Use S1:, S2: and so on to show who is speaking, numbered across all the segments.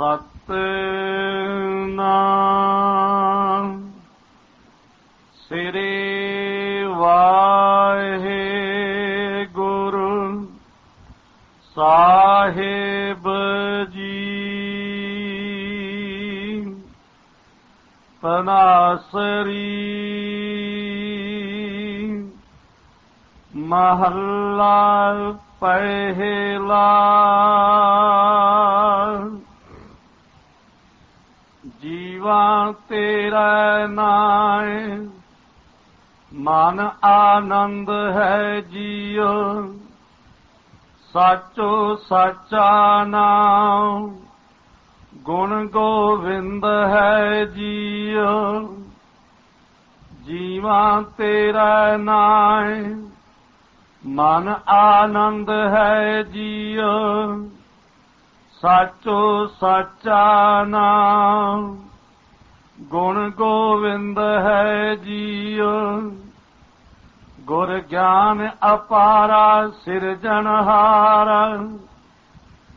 S1: ਸਤਨਾਮ। ਸ੍ਰੀ ਵਾਹਿਗੁਰੂ ਸਾਹਿਬ ਜੀ। ਤਨਾਸਰੀ ਮਹੱਲਾ ਪਹਿਲਾ। ਜੀਵਾ ਤੇਰਾ ਨਾਏ। ਮਨ ਆਨੰਦ ਹੈ ਜੀਉ ਸਾਚੋ ਸਾਚਾ ਨਾਮ ਗੁਣ ਗੋਵਿੰਦ ਹੈ ਜੀਉ ਜੀਵਾ ਤੇਰਾ ਨਾਏ। ਮਨ ਆਨੰਦ ਹੈ ਜੀਉ ਸਾਚੋ ਸਾਚਾ ਨਾਮ ਗੁਣ ਗੋਵਿੰਦ ਹੈ ਜੀਉ। ਗੁਰ ਗਿਆਨ ਅਪਾਰਾ ਸਿਰਜਣਹਾਰਾ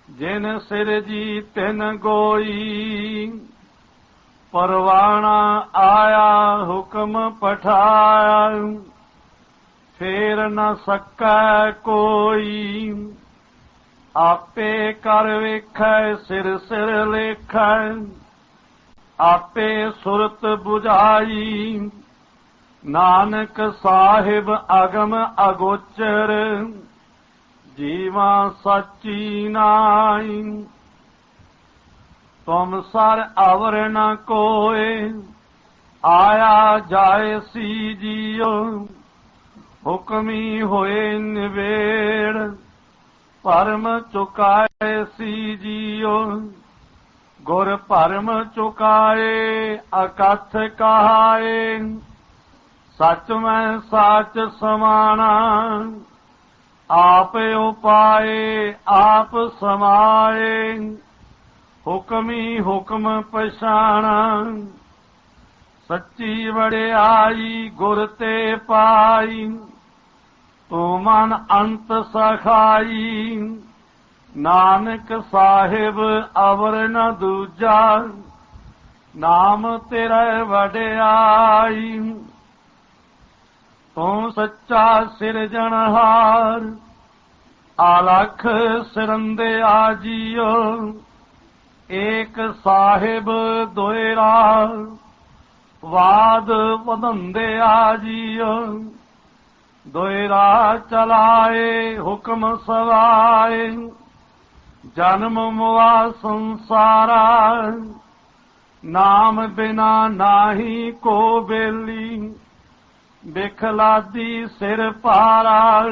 S1: ਜਿਨ ਸਿਰਜੀ ਤਿਨ ਗੋਈ, ਪਰਵਾਣਾ ਆਇਆ ਹੁਕਮ ਪਠਾਇਆ। ਫੇਰ ਨ ਸਕੈ ਕੋਈ, ਆਪੇ ਕਰ ਵੇਖੈ, ਸਿਰ ਸਿਰ ਲੇਖੈ। ਆਪੇ ਸੁਰਤ 부ਝਾਈ। ਨਾਨਕ ਸਾਹਿਬ ਅਗਮ ਅਗੋਚਰ। ਜੀਵਾ ਸੱਚੀ ਨਾਈ ਤੁਮ ਸਰ ਅਵਰ ਨ ਕੋਏ। ਆਇਆ ਜਾਏ ਸੀ ਜੀਉ। ਹੁਕਮੀ ਹੋਏ ਨਿਵੇੜ। ਪਰਮ ਚੁਕਾਏ ਸੀ ਜੀਉ। ਗੁਰ ਭਰਮ ਚੁਕਾਏ, ਅਕਥ ਕਹਾਏ। ਸੱਚ ਮੈਂ ਸਾਚ ਸਮਾਣਾ, ਆਪ ਉਪਾਏ, ਆਪ ਸਮਾਏ। ਹੁਕਮੀ ਹੁਕਮ ਪਛਾਣਾ, ਸੱਚੀ ਵੜਿਆਈ ਗੁਰ ਤੇ ਪਾਈ। ਤੂੰ ਮਨ ਅੰਤ ਸਖਾਈ। ਨਾਨਕ ਸਾਹਿਬ ਅਵਰ ਨ ਦੂਜਾ, ਨਾਮ ਤੇਰਾ ਵਡਿਆਈ। ਤੂੰ ਸੱਚਾ ਸਿਰਜਣਹਾਰ ਆਲਖ ਸਿਰੰਦੇ ਆਜੀਓ ਏਕ ਸਾਹਿਬ ਦੋਇਰਾ, ਵਾਦ ਵਧੰਦੇ ਆਜੀਓ ਦੋਇਰਾ ਚਲਾਏ ਹੁਕਮ ਸਵਾਏ। ਜਨਮ ਮੁਆ ਸੰਸਾਰਾ, ਨਾਮ ਬਿਨਾ ਨਾਹੀ ਕੋ ਬੇਲੀ ਬਿਖਲਾਦੀ ਸਿਰ ਪਾਰਾ,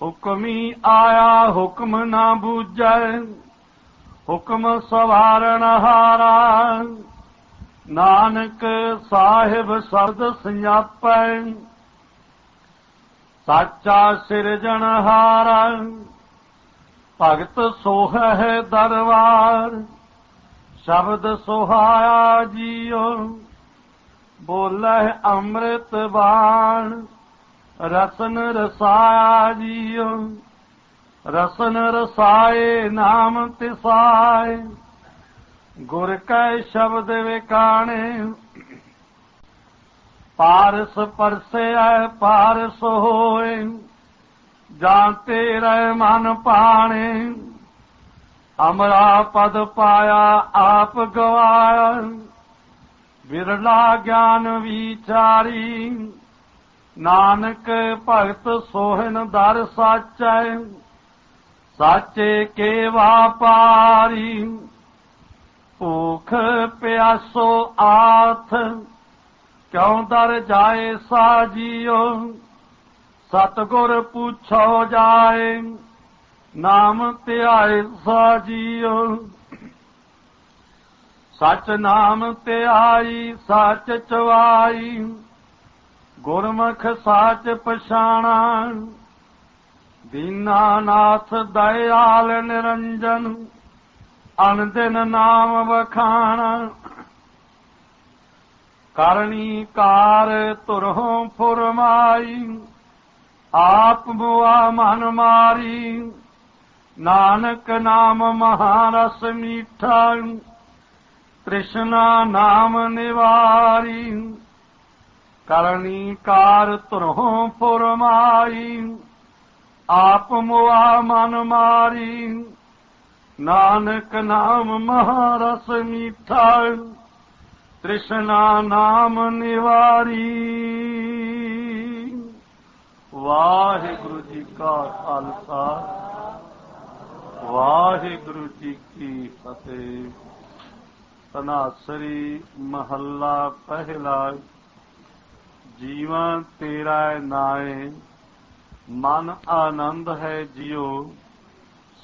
S1: ਹੁਕਮੀ ਆਇਆ ਹੁਕਮ ਨਾ ਬੂਝੈ ਹੁਕਮ ਸਵਾਰਨ ਹਾਰਾ, ਨਾਨਕ ਸਾਹਿਬ ਸਰਦ ਸੰਜਾਪੈ ਸਾਚਾ ਸਿਰਜਣਹਾਰਾ ਭਗਤ ਸੋਹੈ ਦਰਬਾਰ, ਸ਼ਬਦ ਸੁਹਾਇਆ ਜੀਉ ਬੋਲੇ ਅੰਮ੍ਰਿਤ ਬਾਣ, ਰਸਨ ਰਸਾਇਆ ਜੀਉ, ਰਸਨ ਰਸਾਏ ਨਾਮ ਤਿਸਾਏ, ਗੁਰ ਕੈ ਸ਼ਬਦ ਵਿਕਾਣੇ, ਪਾਰਸ ਪਰਸੈ ਪਾਰਸ ਹੋਏ। ਜਾਂ ਤੇਰੇ ਮਨ ਪਾਣੇ। ਅਮਰਾ ਪਦ ਪਾਇਆ, ਆਪ ਗਵਾਇਆ। ਵਿਰਲਾ ਗਿਆਨ ਵਿਚਾਰੀ, ਨਾਨਕ ਭਗਤ ਸੋਹਣ ਦਰ ਸਾਚੈ। ਸਾਚੇ ਕੇ ਵਾਪਾਰੀ ਭੂਖ ਪਿਆਸੋ ਆਥ। ਕਿਉਂ ਦਰ ਜਾਏ ਸਾਜੀਓ? ਸਤਗੁਰ ਪੁੱਛੋ ਜਾਏ, ਨਾਮ ਧਿਆਏ ਸਾਜੀਓ। ਸਚ ਨਾਮ ਧਿਆਈ, ਸਚ ਚਵਾਈ ਗੁਰਮੁਖ ਸਾਚ ਪਛਾਣਾ। ਦੀਨਾਨਾਥ ਦਇਆਲ ਨਿਰੰਜਨ, ਅਨੰਦਨ ਨਾਮ ਵਖਾਣਾ। ਕਰਨੀ ਕਾਰ ਤੁਰਹੋਂ ਫੁਰਮਾਈ ਆਪ ਮੁਆ ਮਨ ਮਾਰੀ, ਨਾਨਕ ਨਾਮ ਮਹਾਰਸ ਮੀਠਾ, ਤ੍ਰਿਸ਼ਨਾ ਨਾਮ ਨਿਵਾਰੀ, ਕਰਨੀ ਕਾਰ ਤੁਰਹੁ ਫੁਰਮਾਈ, ਆਪ ਮੁਆ ਮਨ ਮਾਰੀ, ਨਾਨਕ ਨਾਮ ਮਹਾਰਸ ਮੀਠਾ, ਤ੍ਰਿਸ਼ਨਾ ਨਾਮ ਨਿਵਾਰੀ। ਵਾਹਿਗੁਰੂ ਜੀ ਕਾ ਖਾਲਸਾ, ਵਾਹਿਗੁਰੂ ਜੀ ਕੀ ਫਤਿਹ। ਤਨਾਸਰੀ ਮਹੱਲਾ ਪਹਿਲਾ ਜੀਵਨ ਤੇਰਾ ਨਾਏ, ਮਨ ਆਨੰਦ ਹੈ ਜਿਉ,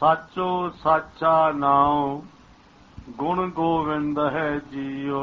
S1: ਸਾਚੋ ਸਾਚਾ ਨਾਉ, ਗੁਣ ਗੋਵਿੰਦ ਹੈ ਜੀਉ।